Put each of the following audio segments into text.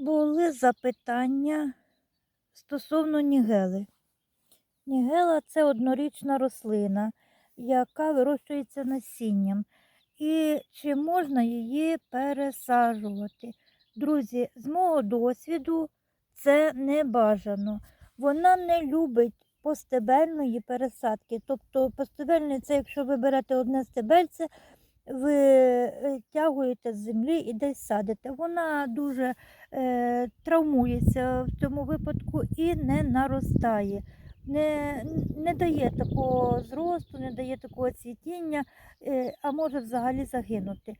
були запитання стосовно нігели. Нігела це однорічна рослина, яка вирощується насінням. І чи можна її пересаджувати? Друзі, з мого досвіду це не бажано. Вона не любить постебельної пересадки. Тобто постебельний це якщо ви берете одне стебельце, ви тягуєте з землі і десь садите. Вона дуже е, травмується в цьому випадку і не наростає. Не, не дає такого зросту, не дає такого цвітіння, е, а може взагалі загинути.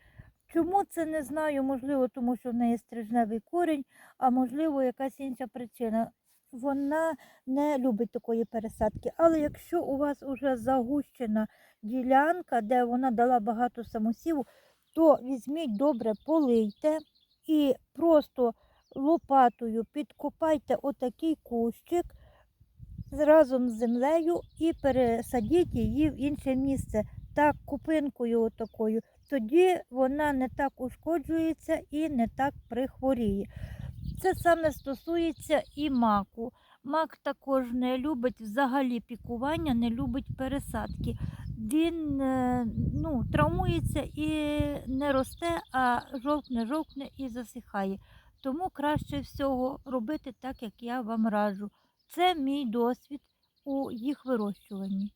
Чому це не знаю? Можливо, тому що в неї стрижневий корінь, а можливо, якась інша причина. Вона не любить такої пересадки. Але якщо у вас вже загущена ділянка, де вона дала багато самосіву, то візьміть добре, полийте і просто лопатою підкопайте отакий кущик разом з землею і пересадіть її в інше місце. Так, купинкою отакою. Тоді вона не так ушкоджується і не так прихворіє. Це саме стосується і маку. Мак також не любить взагалі пікування, не любить пересадки. Він е, ну, травмується і не росте, а жовкне, жовкне і засихає. Тому краще всього робити так, як я вам раджу. Це мій досвід у їх вирощуванні.